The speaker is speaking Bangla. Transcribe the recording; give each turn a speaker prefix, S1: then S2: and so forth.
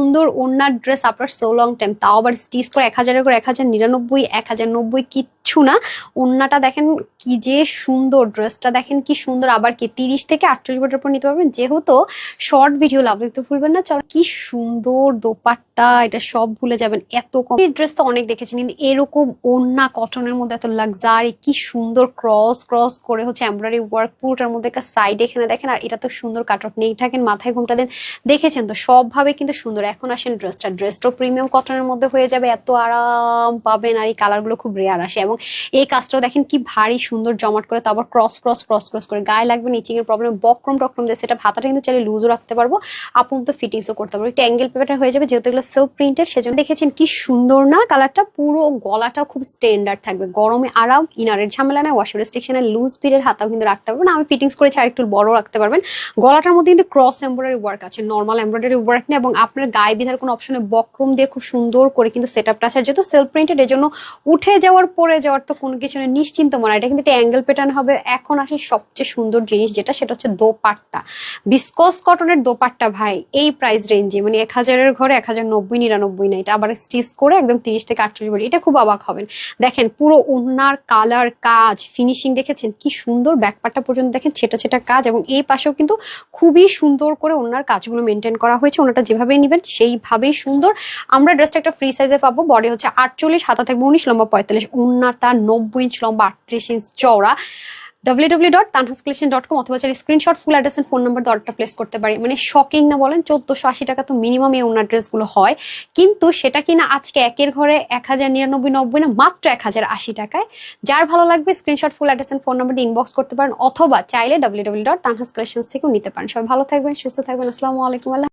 S1: সুন্দর ওনার ড্রেস আপনার সো লং টাইম তাও আবার স্টিচ করে এক হাজারের করে এক হাজার, নিরানব্বই, এক হাজার, নব্বই কিচ্ছু না। ওনাটা দেখেন কি যে সুন্দর ড্রেসটা দেখেন কি সুন্দর। আবার কি তিরিশ থেকে আটচল্লিশ বটার পর নিতে পারবেন। যেহেতু শর্ট ভিডিও লাভ দেখতে ভুলবেন না। চল কি সুন্দর দোপাট্টা এটা সব ভুলে যাবেন। এত কম। ড্রেস তো অনেক দেখেছেন কিন্তু এরকম ওন্না কটনের মধ্যে এত লাক্সারি কি সুন্দর ক্রস ক্রস করে হচ্ছে এমব্রয়ডারি ওয়ার্ক পুরোটার মধ্যে একটা সাইড এখানে দেখেন, আর এটা তো সুন্দর কাট অফ নেই। থাকেন মাথায় ঘুমটা দেন। দেখেছেন তো, সবভাবে কিন্তু সুন্দর। এখন আসেন ড্রেসটা ড্রেসটাও প্রিমিয়াম কটনের মধ্যে হয়ে যাবে, এত আরাম পাবেন, আর এই কালারগুলো খুব রেয়ার আসে। এবং এই কাজটাও দেখেন, কি ভারী সুন্দর জমাট করে তারপর ক্রস ক্রস ক্রস ক্রস করে। গায়ে লাগবে, নিচিং এর প্রবলেম বক্রম টক্রম দিয়ে সেটা হাতাটা কিন্তু চাইলে লুজও রাখতে পারব। আপন তো ফিটিংসও করতে পারব। একটা অ্যাঙ্গেল পেপারটা হয়ে যাবে, যেহেতু এগুলো সেলফ প্রিন্টের সেজন্য দেখেছেন কি সুন্দর না? কালারটা পুরো গলাটা খুব স্ট্যান্ডার্ড থাকবে। গরমে আরাম, ইনারের ঝামেলা না ওয়াশ রেস্ট্রিকশনের লুজ পিরিয়ড হাতাও কিন্তু রাখতে পারবেন। আমি ফিটিংস করেছি, আর একটু বড় রাখতে পারবেন। গলাটার মধ্যে কিন্তু ক্রস এমব্রয়ডারি ওয়ার্ক আছে নর্মাল এমব্রয়ডারি ওয়ার্ক নেই এবং আপনার গায়ে বিধার কোনো অপশনে বক্রম দিয়ে খুব সুন্দর করে কিন্তু সেট আপটা আছে যেহেতু সেলফ প্রিন্টেড এর জন্য উঠে যাওয়ার পরে যাওয়ার তো কোনো কিছু নেই, নিশ্চিন্ত মনে। এটা কিন্তু একটা অ্যাঙ্গেল প্যাটার্ন হবে। এখন আসে সবচেয়ে সুন্দর জিনিস যেটা, সেটা হচ্ছে দোপাট্টা। বিসকস কটনের দোপাট্টা ভাই, এই প্রাইস রেঞ্জে মানে এক হাজারের ঘরে এক হাজার নব্বই, নিরানব্বই না, এটা আবার স্টিচ করে একদম তিরিশ থেকে আটচল্লিশ বলি এটা খুব অবাক হবেন। দেখেন, পুরো ওনার কালার কাজ ফিনিশিং দেখেছেন? কি সুন্দর ব্যাকপাটটা পর্যন্ত দেখেন, ছেটা ছেটা কাজ এবং এই পাশেও কিন্তু খুবই সুন্দর করে ওনার কাজগুলো মেনটেন করা হয়েছে। ওনাটা যেভাবে নেবেন, সেইভাবেই সুন্দর। আমরা ড্রেসটা একটা ফ্রি সাইজে পাবো। বডি হচ্ছে আটচল্লিশ, হাতা থাকবে উনিশ, লম্বা পঁয়তাল্লিশ। ওনাটা নব্বই ইঞ্চ লম্বা, আটত্রিশ ইঞ্চ চওড়া। www.tanhascollection.com অথবা চাইলে screenshot full address and phone number অর্ডারটা প্লেস করতে পারি। মানে শকিং না বলেন, চোদ্দশো আশি টাকা তো মিনিমাম এই ওনার ড্রেসগুলো হয়। কিন্তু সেটা কিনা আজকে একের ঘরে এক হাজার নিরানব্বই নব্বই না, মাত্র এক হাজার আশি টাকায়। যার ভালো লাগবে screenshot full address and phone নাম্বারটা ইনবক্স করতে পারেন, অথবা চাইলে www.tanhascollections থেকেও নিতে পারেন। সবাই ভালো থাকবেন, সুস্থ থাকবেন, আসসালামু আলাইকুম, আল্লাহ